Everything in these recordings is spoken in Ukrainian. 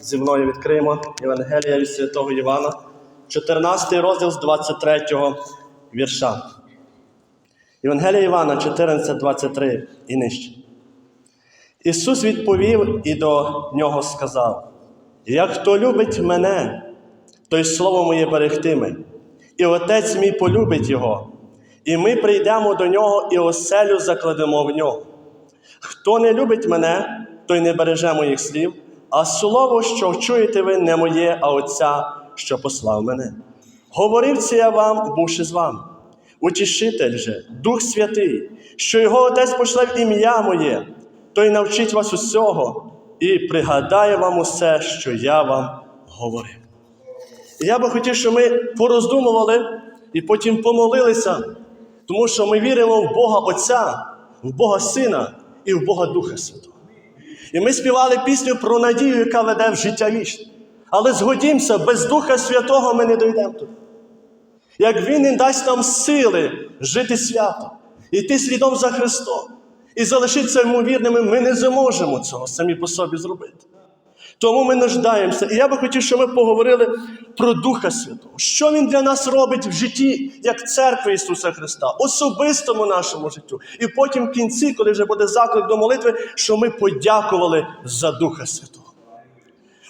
зі мною відкриємо Євангелія від святого Івана, 14 розділ з 23 вірша. Євангелія Івана 14, 23 і нижче. Ісус відповів і до нього сказав: Як хто любить мене, той слово моє берегтиме, і Отець мій полюбить його, і ми прийдемо до нього і оселю закладемо в нього. Хто не любить мене, той не береже моїх слів, а слово, що чуєте ви, не моє, а Отця, що послав мене. Говорив це я вам, бувши з вами. Утішитель же, Дух Святий, що його Отець пошле в ім'я моє, той навчить вас усього і пригадає вам усе, що я вам говорив. Я би хотів, щоб ми пороздумували і потім помолилися, тому що ми віримо в Бога Отця, в Бога Сина і в Бога Духа Святого. І ми співали пісню про надію, яка веде в життя вічне. Але згодімося, без Духа Святого ми не дійдемо туди. Як Він не дасть нам сили жити свято, йти слідом за Христом і залишитися йому вірними, ми не зможемо цього самі по собі зробити. Тому ми нуждаємося. І я би хотів, щоб ми поговорили про Духа Святого. Що Він для нас робить в житті, як церкви Ісуса Христа, особистому нашому життю. І потім в кінці, коли вже буде заклик до молитви, що ми подякували за Духа Святого.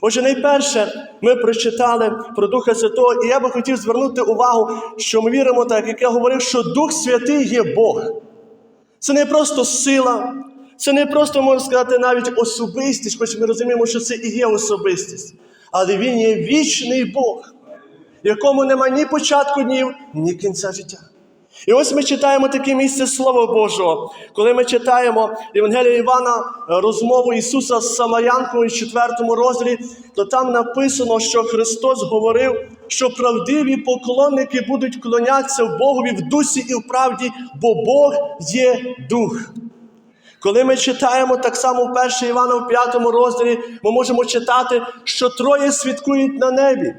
Отже, найперше ми прочитали про Духа Святого, і я би хотів звернути увагу, що ми віримо, так як я говорив, що Дух Святий є Бог. Це не просто сила, це не просто, можна сказати, навіть особистість, хоч ми розуміємо, що це і є особистість. Але Він є вічний Бог, якому нема ні початку днів, ні кінця життя. І ось ми читаємо таке місце Слова Божого, коли ми читаємо Євангелія Івана, розмову Ісуса з Самарянкою в 4 розділі, то там написано, що Христос говорив, що правдиві поклонники будуть вклонятися в Богові в дусі і в правді, бо Бог є дух. Коли ми читаємо так само в 1 Івана в 5 розділі, ми можемо читати, що троє свідкують на небі: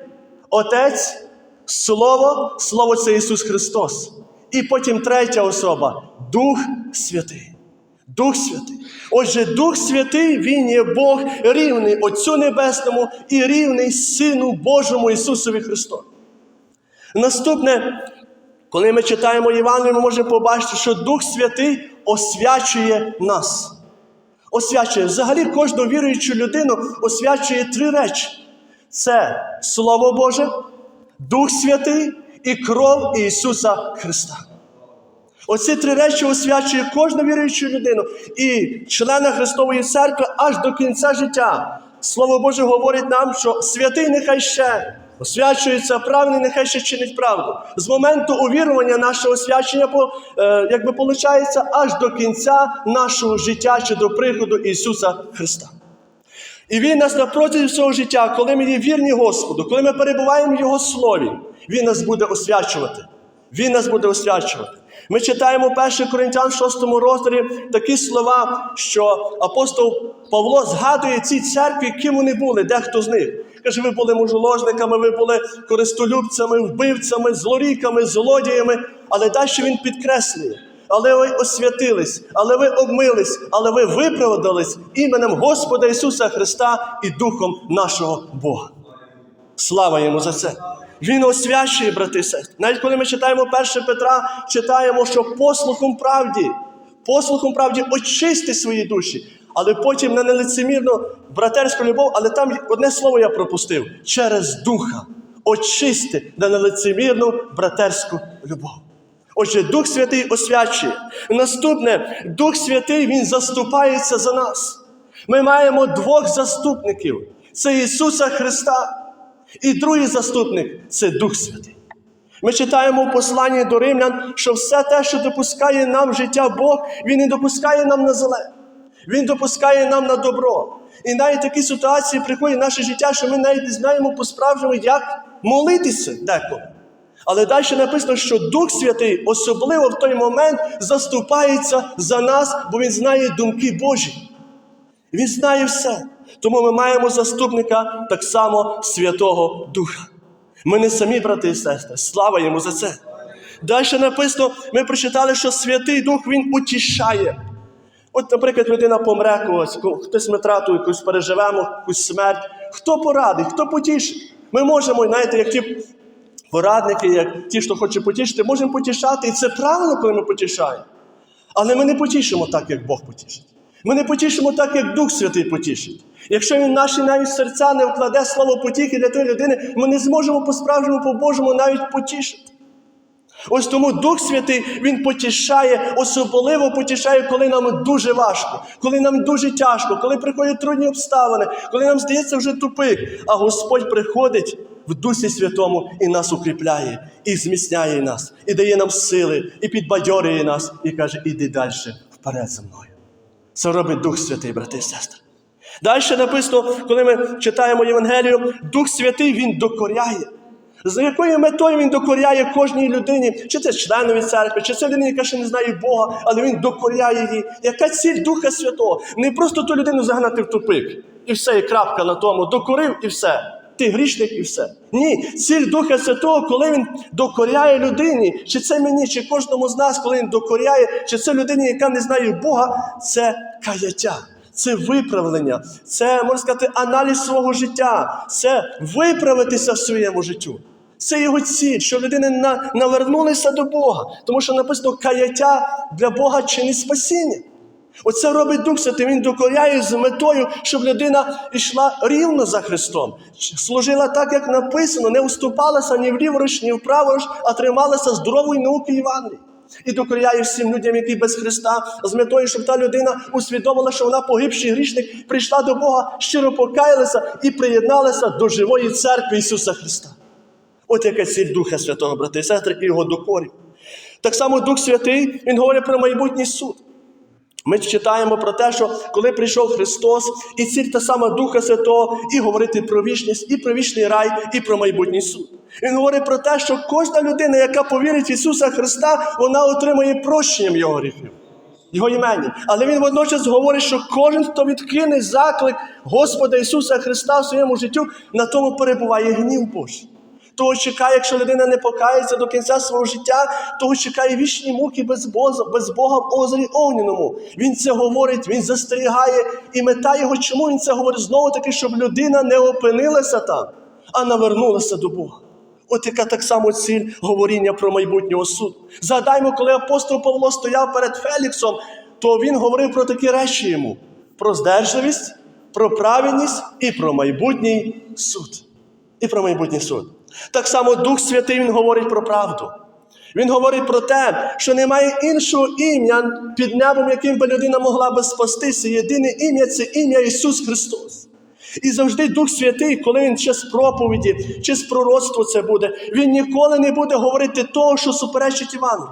Отець, Слово, Слово це Ісус Христос. І потім третя особа Дух Святий. Дух Святий. Отже, Дух Святий, Він є Бог рівний Отцю Небесному і рівний Сину Божому Ісусові Христу. Наступне, коли ми читаємо Євангелію, ми можемо побачити, що Дух Святий освячує нас. Освячує. Взагалі кожну віруючу людину освячує три речі: це Слово Боже, Дух Святий і кров Ісуса Христа. Оці три речі освячує кожну віруючу людину і члена Христової церкви аж до кінця життя. Слово Боже говорить нам, що святий нехай ще освячується, правильний нехай ще чинить правду. З моменту увірування нашого освячення, е, якби виходить, аж до кінця нашого життя чи до приходу Ісуса Христа. І Він нас на протязі всього життя, коли ми є вірні Господу, коли ми перебуваємо в Його слові, Він нас буде освячувати. Він нас буде освячувати. Ми читаємо 1 Коринтян 6 розділі такі слова, що апостол Павло згадує ці церкві, ким вони були, дехто з них. Каже, ви були мужоложниками, ви були користолюбцями, вбивцями, злоріками, злодіями. Але далі він підкреслює. Але ви освятились, але ви обмились, але ви виправдались іменем Господа Ісуса Христа і Духом нашого Бога. Слава йому за це! Він освячує, брати сестри. Навіть коли ми читаємо 1 Петра, читаємо, що послухом правді, послухом правді очисти свої душі, але потім на нелицемірну братерську любов, але там одне слово я пропустив: через духа очисти на нелицемірну братерську любов. Отже, Дух Святий освячує. Наступне, Дух Святий Він заступається за нас. Ми маємо двох заступників: це Ісуса Христа. І другий заступник це Дух Святий. Ми читаємо в посланні до римлян, що все те, що допускає нам життя Бог, Він не допускає нам на зле. Він допускає нам на добро. І навіть такі ситуації приходять в наше життя, що ми навіть не знаємо по-справжньому, як молитися деколи. Але далі написано, що Дух Святий особливо в той момент заступається за нас, бо Він знає думки Божі. Він знає все. Тому ми маємо заступника так само Святого Духа. Ми не самі, брати і сестри, слава йому за це. Далі написано, ми прочитали, що Святий Дух Він утішає. От, наприклад, людина помре когось, хтось ми трату якусь переживемо, якусь смерть, хто порадить, хто потішить. Ми можемо, знаєте, як ті порадники, як ті, хто хоче потішити, можемо потішати. І це правильно, коли ми потішаємо. Але ми не потішимо так, як Бог потішить. Ми не потішимо так, як Дух Святий потішить. Якщо Він наші навіть серця не вкладе слово потіхи для тої людини, ми не зможемо по-справжньому, по-божому навіть потішити. Ось тому Дух Святий Він потішає, особливо потішає, коли нам дуже важко, коли нам дуже тяжко, коли приходять трудні обставини, коли нам здається вже тупик. А Господь приходить в Дусі Святому і нас укріпляє, і зміцняє нас, і дає нам сили, і підбадьорює нас, і каже: іди далі вперед за мною. Це робить Дух Святий, брати і сестри. Далі написано, коли ми читаємо Євангелію, Дух Святий Він докоряє. За якою метою він докоряє кожній людині, чи це членові церкви, чи це людина, яка ще не знає Бога, але він докоряє її. Яка ціль Духа Святого? Не просто ту людину загнати в тупик, і все, і крапка на тому, докорив і все. Ти грішник і все. Ні, ціль Духа Святого, коли він докоряє людині, чи це мені, чи кожному з нас, коли він докоряє, чи це людині, яка не знає Бога, це каяття. Це виправлення, це можна сказати, аналіз свого життя, це виправитися в своєму життю. Це його ціль, щоб людина на, навернулася до Бога. Тому що написано каяття для Бога чинить спасіння. Оце робить Дух Святий, Він докоряє з метою, щоб людина йшла рівно за Христом, служила так, як написано, не уступалася ні вліворуч, ні вправоруч, а трималася здорової науки Євангелії. І докоряє всім людям, які без Христа, з метою, щоб та людина усвідомила, що вона погибший грішник, прийшла до Бога, щиро покаялася і приєдналася до живої церкви Ісуса Христа. От яка ціль Духа Святого, брати і сестри, і його докорів. Так само Дух Святий, Він говорить про майбутній суд. Ми читаємо про те, що коли прийшов Христос, і ціль та сама Духа Святого, і говорити про вічність, і про вічний рай, і про майбутній суд. Він говорить про те, що кожна людина, яка повірить в Ісуса Христа, вона отримає прощенням Його гріхів, Його імені. Але Він водночас говорить, що кожен, хто відкине заклик Господа Ісуса Христа в своєму життю, на тому перебуває гнів Божий. Того чекає, якщо людина не покається до кінця свого життя, того чекає вічні муки без Бога, без Бога в озері Огняному. Він це говорить, він застерігає, і мета його, чому він це говорить? Знову таки, щоб людина не опинилася там, а навернулася до Бога. От яка так само ціль говоріння про майбутнього суду. Згадаймо, коли апостол Павло стояв перед Феліксом, то він говорив про такі речі йому: про здержливість, про праведність і про майбутній суд. І про майбутній суд. Так само Дух Святий Він говорить про правду. Він говорить про те, що немає іншого ім'я під небом, яким би людина могла би спастися. Єдине ім'я це ім'я Ісус Христос. І завжди Дух Святий, коли Він чи з проповіді, чи з пророцтва це буде, Він ніколи не буде говорити того, що суперечить Івану.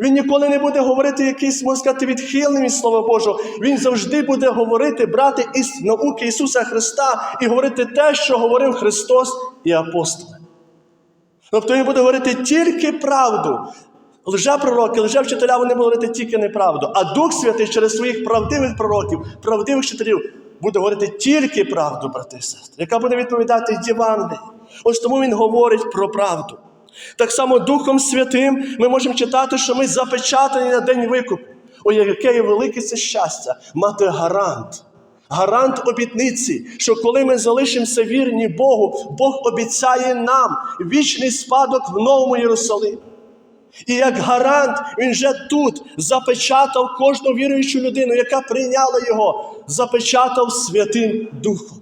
Він ніколи не буде говорити якийсь, можна сказати, відхилений від Слова Божого. Він завжди буде говорити, брати із науки Ісуса Христа і говорити те, що говорив Христос і апостоли. Тобто Він буде говорити тільки правду. Лжепророки, лжевчителя вони будуть говорити тільки неправду. А Дух Святий через своїх правдивих пророків, правдивих вчителів буде говорити тільки правду, брати сестри, яка буде відповідати Євангелії. Ось тому він говорить про правду. Так само Духом Святим ми можемо читати, що ми запечатані на день викупу. Ой, яке велике це щастя мати гарант. Гарант обітниці, що коли ми залишимося вірні Богу, Бог обіцяє нам вічний спадок в Новому Єрусалимі. І як гарант, він вже тут запечатав кожну віруючу людину, яка прийняла його, запечатав Святим Духом.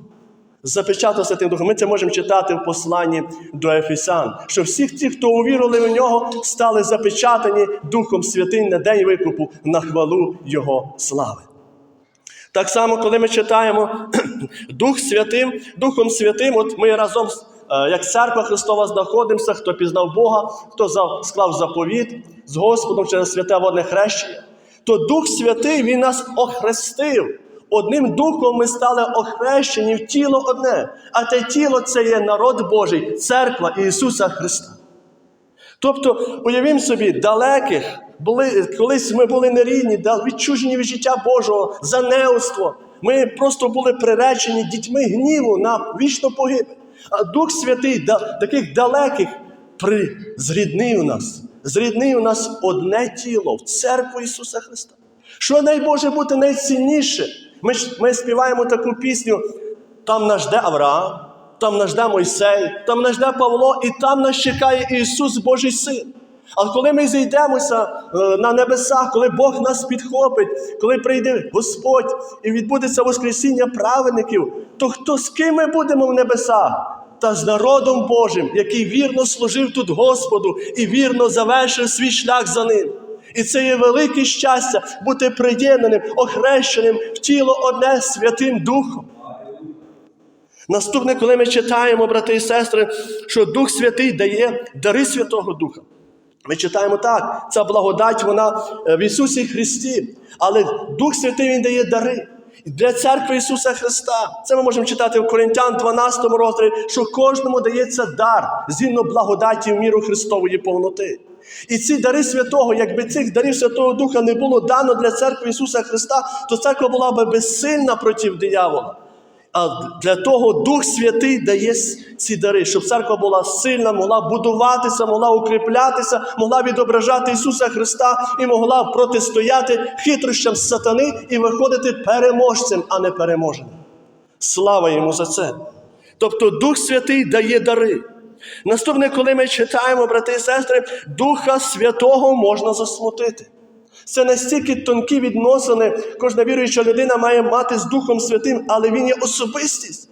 Запечатав Святим Духом. Ми це можемо читати в посланні до Ефесян, що всіх ті, хто увірили в нього, стали запечатані Духом Святим на день викупу на хвалу Його слави. Так само, коли ми читаємо Дух Святим, Духом Святим, от ми разом, е, як церква Христова, знаходимося, хто пізнав Бога, хто склав заповіт з Господом через святе водне хрещення, то Дух Святий Він нас охрестив. Одним духом ми стали охрещені в тіло одне, а те тіло це є народ Божий, церква Ісуса Христа. Тобто, уявімо собі, далеких, були, колись ми були нерідні, відчужені від життя Божого, за неуство. Ми просто були приречені дітьми гніву на вічну погибель. А Дух Святий да, таких далеких при, зріднив нас, зріднив нас одне тіло в церкву Ісуса Христа. Що найбоже бути найцінніше? Ми, ж- ми співаємо таку пісню там нас жде Авраам, там нас жде Мойсей, там нас жде Павло, і там нас чекає Ісус Божий Син. Але коли ми зійдемося е, на небесах, коли Бог нас підхопить, коли прийде Господь і відбудеться Воскресіння праведників, то хто з ким ми будемо в небесах? Та з народом Божим, який вірно служив тут Господу і вірно завершив свій шлях за ним. І це є велике щастя бути приєднаним, охрещеним в тіло одне Святим Духом. Наступне, коли ми читаємо, брати і сестри, що Дух Святий дає дари Святого Духа. Ми читаємо так, ця благодать вона е, в Ісусі Христі, але Дух Святий Він дає дари. Для церкви Ісуса Христа. Це ми можемо читати в Коринтян 12 розділі, що кожному дається дар згідно благодаті в міру Христової повноти. І ці дари святого, якби цих дарів Святого Духа не було дано для церкви Ісуса Христа, то церква була би безсильна проти диявола. А для того Дух Святий дає ці дари, щоб церква була сильна, могла будуватися, могла укріплятися, могла відображати Ісуса Христа і могла протистояти хитрощам сатани і виходити переможцем, а не переможеним. Слава йому за це. Тобто Дух Святий дає дари. Наступне, коли ми читаємо, брати і сестри, Духа Святого можна засмутити. Це настільки тонкі відносини. Кожна віруюча людина має мати з Духом Святим, але він є особистість.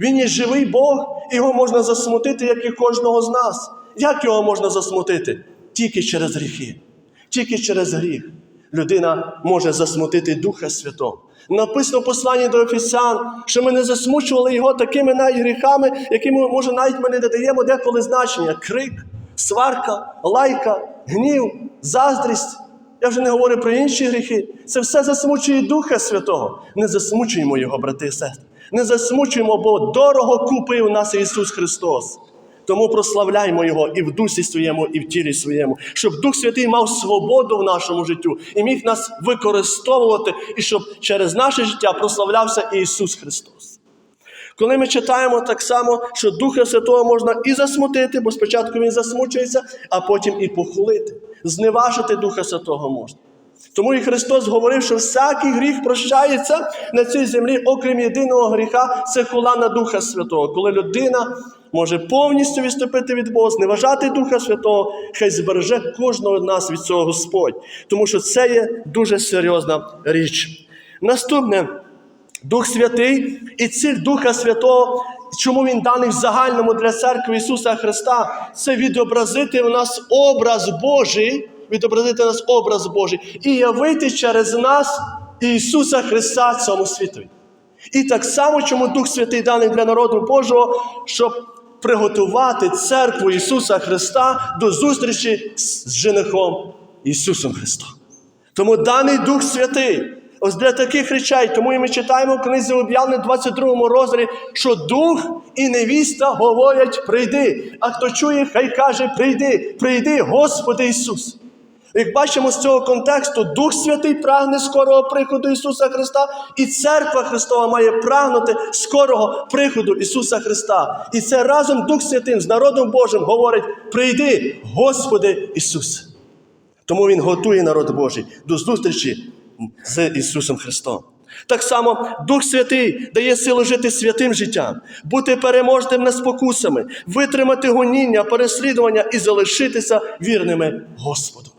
Він є живий Бог, його можна засмутити, як і кожного з нас. Як його можна засмутити? Тільки через гріхи. Тільки через гріх людина може засмутити Духа Святого. Написано в посланні до Ефесян, що ми не засмучували його такими навіть гріхами, якими, може, навіть ми не додаємо деколи значення: крик, сварка, лайка, гнів, заздрість. Я вже не говорю про інші гріхи. Це все засмучує Духа Святого. Не засмучуємо його, брати і сестри. Не засмучуємо, бо дорого купив нас Ісус Христос. Тому прославляймо Його і в дусі своєму, і в тілі своєму, щоб Дух Святий мав свободу в нашому життю і міг нас використовувати, і щоб через наше життя прославлявся Ісус Христос. Коли ми читаємо так само, що Духа Святого можна і засмутити, бо спочатку він засмучується, а потім і похулити. Зневажити Духа Святого можна. Тому і Христос говорив, що всякий гріх прощається на цій землі, окрім єдиного гріха, це хула на Духа Святого. Коли людина може повністю відступити від Бога, зневажати Духа Святого, хай збереже кожного з нас від цього Господь. Тому що це є дуже серйозна річ. Наступне. Дух Святий і ціль Духа Святого, чому він даний в загальному для церкви Ісуса Христа, це відобразити в нас образ Божий, відобразити нас образ Божий і явити через нас Ісуса Христа цьому світові. І так само, чому Дух Святий даний для народу Божого, щоб приготувати церкву Ісуса Христа до зустрічі з женихом Ісусом Христом. Тому даний Дух Святий, ось для таких речей, тому і ми читаємо в книзі об'явлення 22 розділі, що Дух і невіста говорять: прийди. А хто чує, хай каже: прийди, прийди, Господи Ісус. Як бачимо з цього контексту, Дух Святий прагне скорого приходу Ісуса Христа, і церква Христова має прагнути скорого приходу Ісуса Христа. І це разом Дух Святим з народом Божим говорить: прийди, Господи Ісусе. Тому Він готує народ Божий до зустрічі з Ісусом Христом. Так само Дух Святий дає силу жити святим життям, бути переможним над спокусами, витримати гоніння, переслідування і залишитися вірними Господу.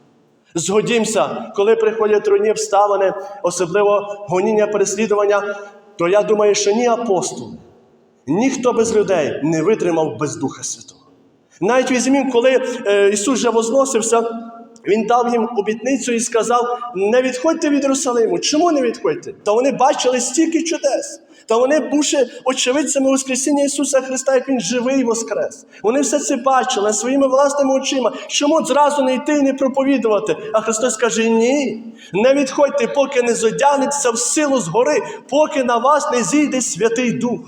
Згодімося, коли приходять трудні обставини, особливо гоніння, переслідування, то я думаю, що ні апостол, ніхто без людей не витримав без Духа Святого. Навіть візьмімо, коли е, Ісус вже возносився, Він дав їм обітницю і сказав: не відходьте від Єрусалиму. Чому не відходьте? Та вони бачили стільки чудес. Та вони, бувши очевидцями Воскресіння Ісуса Христа, як Він живий воскрес. Вони все це бачили своїми власними очима. Чому зразу не йти і не проповідувати? А Христос каже: ні, не відходьте, поки не зодягнеться в силу згори, поки на вас не зійде Святий Дух.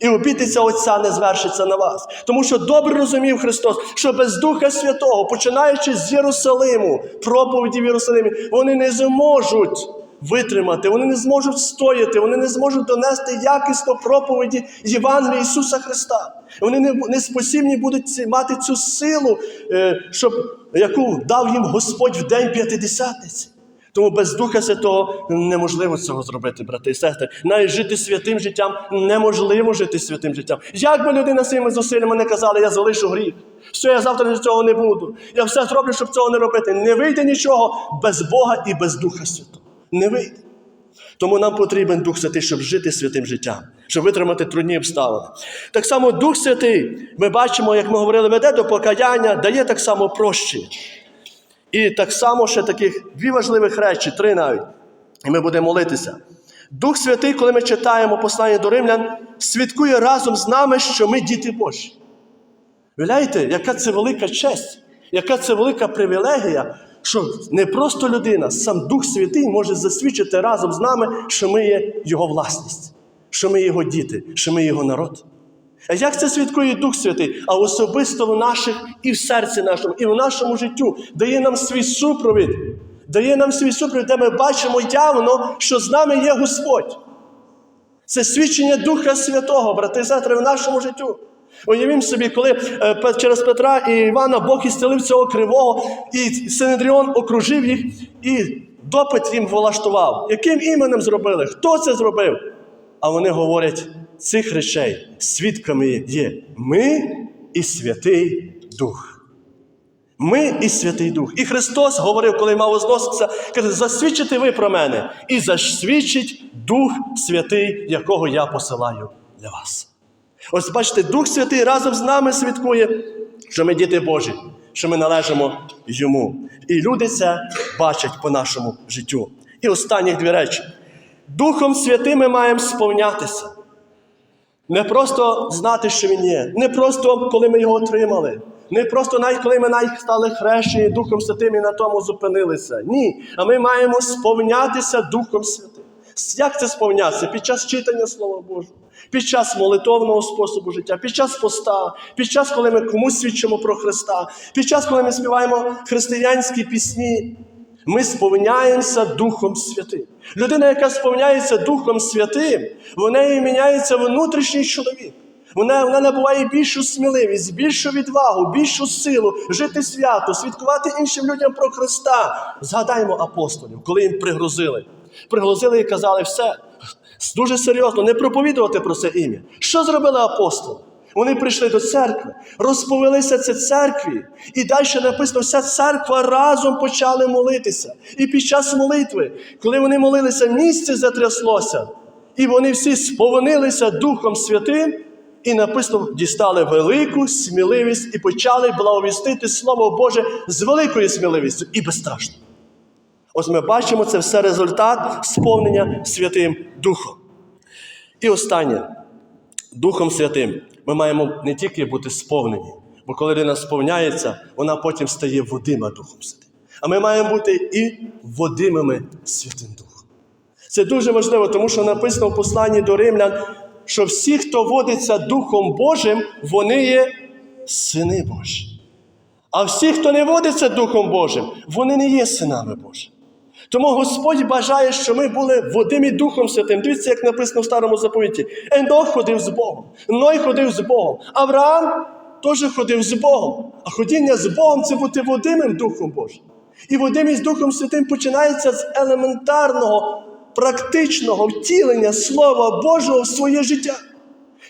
І обітниця Отця не звершиться на вас. Тому що добре розумів Христос, що без Духа Святого, починаючи з Єрусалиму, проповіді в Єрусалимі, вони не зможуть витримати, вони не зможуть стояти, вони не зможуть донести якісно проповіді Євангелія Ісуса Христа. Вони не, спосібні будуть мати цю силу, е, щоб, яку дав їм Господь в день п'ятидесятниці. Тому без Духа Святого неможливо цього зробити, брати і сестри. Навіть жити святим життям неможливо жити святим життям. Як би людина своїми зусиллями не казала, я залишу гріх, що я завтра цього не буду. Я все зроблю, щоб цього не робити. Не вийде нічого без Бога і без Духа Святого. Не вийде. Тому нам потрібен Дух Святий, щоб жити святим життям, щоб витримати трудні обставини. Так само Дух Святий, ми бачимо, як ми говорили, веде до покаяння, дає так само прощення. І так само ще таких дві важливих речі, три навіть. І ми будемо молитися. Дух Святий, коли ми читаємо послання до римлян, свідкує разом з нами, що ми діти Божі. Виявляєте, яка це велика честь, яка це велика привілегія, що не просто людина, сам Дух Святий може засвідчити разом з нами, що ми є Його власність, що ми Його діти, що ми Його народ. А як це свідкує Дух Святий? А особисто в наших і в серці нашому, і в нашому життю дає нам свій супровід, дає нам свій супровід, де ми бачимо явно, що з нами є Господь. Це свідчення Духа Святого, брати і сестри, в нашому життю. Уявімо собі, коли е, через Петра і Івана Бог ісцелив цього кривого, і Синедріон окружив їх, і допит їм влаштував. Яким іменем зробили? Хто це зробив? А вони говорять, цих речей свідками є ми і Святий Дух. Ми і Святий Дух. І Христос говорив, коли мав возноситися, каже, засвідчите ви про мене, і засвідчить Дух Святий, якого я посилаю для вас. Ось бачите, Дух Святий разом з нами свідкує, що ми діти Божі, що ми належимо Йому. І люди це бачать по нашому життю. І останні дві речі. Духом Святим ми маємо сповнятися. Не просто знати, що він є, не просто коли ми його отримали, не просто навіть коли ми навіть стали хрещені Духом Святим і на тому зупинилися. Ні. А ми маємо сповнятися Духом Святим. Як це сповнятися? Під час читання Слова Божого, під час молитовного способу життя, під час поста, під час, коли ми комусь свідчимо про Христа, під час, коли ми співаємо християнські пісні. Ми сповняємося Духом Святим. Людина, яка сповняється Духом Святим, в неї міняється внутрішній чоловік. Вона, вона набуває більшу сміливість, більшу відвагу, більшу силу жити свято, свідкувати іншим людям про Христа. Згадаймо апостолів, коли їм пригрозили. Пригрозили і казали все дуже серйозно, не проповідувати про це ім'я. Що зробили апостоли? Вони прийшли до церкви, розповілися це церкві, і далі написано, вся церква разом почали молитися. І під час молитви, коли вони молилися, місце затряслося, і вони всі сповнилися Духом Святим, і написано, дістали велику сміливість і почали благовістити Слово Боже з великою сміливістю і безстрашно. Ось ми бачимо, це все результат сповнення Святим Духом. І останнє. Духом Святим ми маємо не тільки бути сповнені, бо коли людина сповняється, вона потім стає водима Духом Святим. А ми маємо бути і водимими Святим Духом. Це дуже важливо, тому що написано в посланні до римлян, що всі, хто водиться Духом Божим, вони є сини Божі. А всі, хто не водиться Духом Божим, вони не є синами Божими. Тому Господь бажає, щоб ми були водимі Духом Святим. Дивіться, як написано в старому заповіті. Енох ходив з Богом, Ной ходив з Богом, Авраам теж ходив з Богом. А ходіння з Богом це бути водимим Духом Божим. І водимість Духом Святим починається з елементарного, практичного втілення Слова Божого в своє життя.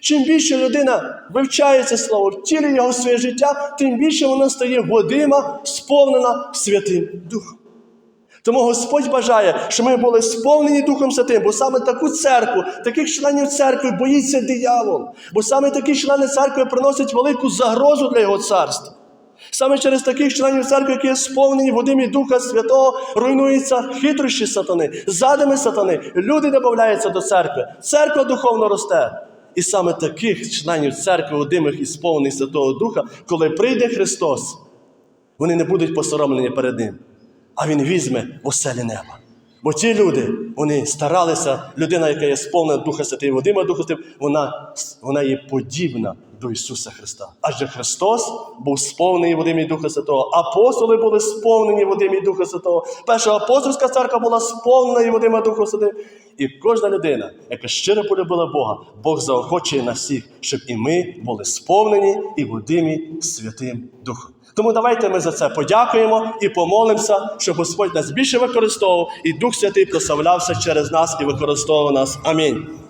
Чим більше людина вивчає це слово, втілює його в своє життя, тим більше вона стає водима, сповнена Святим Духом. Тому Господь бажає, щоб ми були сповнені Духом Святим, бо саме таку церкву, таких членів церкви боїться диявол, бо саме такі члени церкви приносять велику загрозу для його царства. Саме через таких членів церкви, які сповнені водимі Духа Святого, руйнуються хитрощі сатани, задами сатани. Люди додаються до церкви, церква духовно росте. І саме таких членів церкви, водимих і сповнених Святого Духа, коли прийде Христос, вони не будуть посоромлені перед Ним, а Він візьме в оселі неба. Бо ті люди, вони старалися, людина, яка є сповнена Духа Святого, і Володимира Духа Святого, вона, вона є подібна до Ісуса Христа. Адже Христос був сповнений водим і Духа Святого. Апостоли були сповнені водим і Духа Святого. Перша апостольська церква була сповнена і водима Духа Святого. І кожна людина, яка щиро полюбила Бога, Бог заохочує на всіх, щоб і ми були сповнені і водимі Святим Духом. Тому давайте ми за це подякуємо і помолимося, щоб Господь нас більше використовував і Дух Святий прославлявся через нас і використовував нас. Амінь.